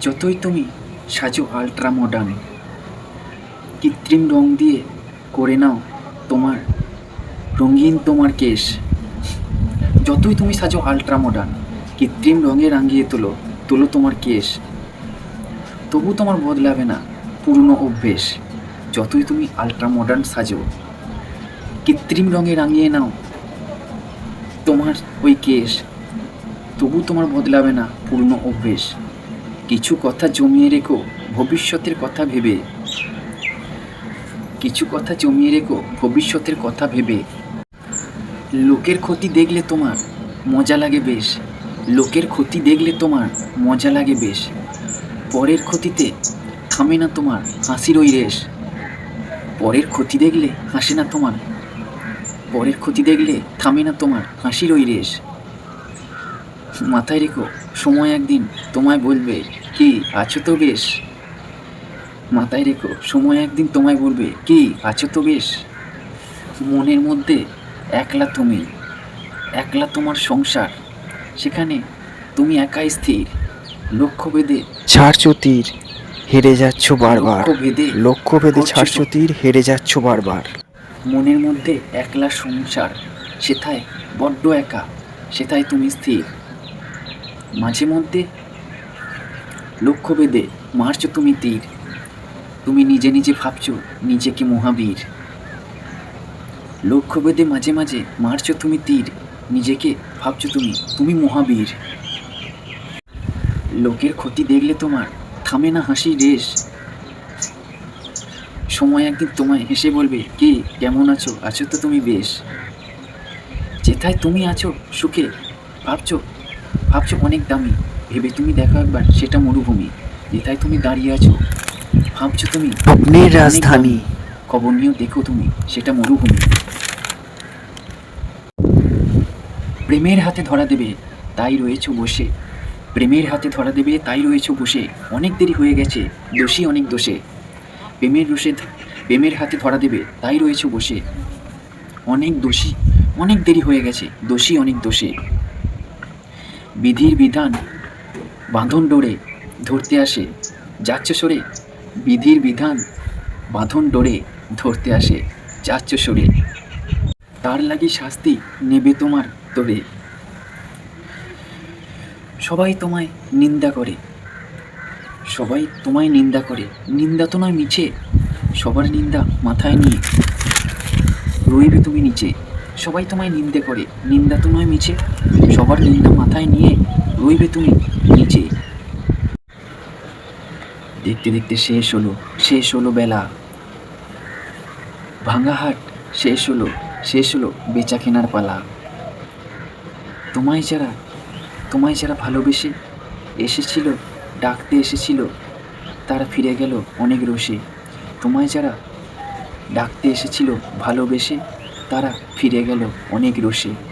যতই তুমি সাজো আলট্রা মডার্ন কৃত্রিম রং দিয়ে করে নাও তোমার, রঙিন তোমার কেশ। যতই তুমি সাজো আলট্রা মডার্ন কৃত্রিম রঙে রাঙিয়ে তোলো তোলো তোমার কেশ। তবু তোমার বদলাবে না পুরনো অভ্যেস। যতই তুমি আলট্রা মডার্ন সাজো, কৃত্রিম রঙে রাঙিয়ে নাও তোমার ওই কেশ। তবু তোমার বদলাবে না পুরনো অভ্যেস। কিছু কথা জমিয়ে রেখো, ভবিষ্যতের কথা ভেবে। কিছু কথা জমিয়ে রেখো, ভবিষ্যতের কথা ভেবে। লোকের ক্ষতি দেখলে তোমার মজা লাগে বেশ। লোকের ক্ষতি দেখলে তোমার মজা লাগে বেশ। পরের ক্ষতিতে থামে না তোমার হাসির ওই রেশ। পরের ক্ষতি দেখলে হাসে না তোমার। পরের ক্ষতি দেখলে থামে না তোমার হাসির ওই রেশ। মাথায় রেখো, সময় একদিন তোমায় বলবে কি আছো তো বেশ? মাথায় রেখো সময় একদিন তোমায় বলবে কি আছো তো বেশ? মনের মধ্যে একলা তুমি একলা তোমার সংসার সেখানে তুমি একাই স্থির। লক্ষ্য বেঁধে ছাড়ছো তীর হেরে যাচ্ছ বারবার। লক্ষ্য ভেদে লক্ষ্য ভেদে করছ ছাড়ছো তীর হেরে যাচ্ছ বারবার। মনের মধ্যে একলা সংসার সেথায় বড্ড একা সেথায় তুমি স্থির। মাঝে মধ্যে লক্ষ্য বেঁধে মারছো তুমি তীর। তুমি নিজে নিজে ভাবছ নিজেকে মহাবীর। লক্ষ্য বেঁধে মাঝে মাঝে মারছো তুমি তীর, নিজেকে ভাবছ তুমি তুমি মহাবীর। লোকের ক্ষতি দেখলে তোমার থামে না হাসি রেশ। সময় একদিন তোমায় হেসে বলবে, কি, কেমন আছো? আছো তো তুমি বেশ। যেথায় তুমি আছো, সুখে ভাবছ ভাবছ অনেক দামি। ভেবে তুমি দেখো একবার সেটা মরুভূমি। যেথায় তুমি দাঁড়িয়ে আছো। ভাবছ তুমি? স্বপ্নের রাজধানী। খবর নিয়েও দেখো তুমি সেটা মরুভূমি। প্রেমের হাতে ধরা দেবে তাই রয়েছো বসে। প্রেমের হাতে ধরা দেবে তাই রয়েছো বসে। অনেক দেরি হয়ে গেছে দোষী অনেক দোষে। প্রেমের রসে প্রেমের হাতে ধরা দেবে তাই রয়েছো বসে। অনেক দোষী অনেক দেরি হয়ে গেছে দোষী অনেক দোষে। বিধির বিধান বাঁধন ডোরে ধরতে আসে, যাচ্ছ সরে, বিধির বিধান, বাঁধন ডোরে ধরতে আসে, যাচ্ছ সরে। তার লাগি শাস্তি নেবে তোমার তোরে সবাই তোমায় নিন্দা করে। সবাই তোমায় নিন্দা করে। নিন্দা তো নয় মিছে, সবার নিন্দা মাথায় নিয়ে। রইবে তুমি নিচে। সবাই তোমায় নিন্দে করে। নিন্দা তো নয় মিছে। সবার নিন্দা মাথায় নিয়ে রইবে তুমি নিচে। দেখতে দেখতে শেষ হলো শেষ হলো বেলা। ভাঙা হাট, শেষ হলো শেষ হলো বেচা কেনার পালা। তোমায় যারা তোমায় যারা ভালোবেসে এসেছিল, ডাকতে এসেছিল, তারা ফিরে গেল অনেক রোষে। তোমায় যারা ডাকতে এসেছিল, ভালোবেসে তারা ফিরে গেল অনেক রোষে।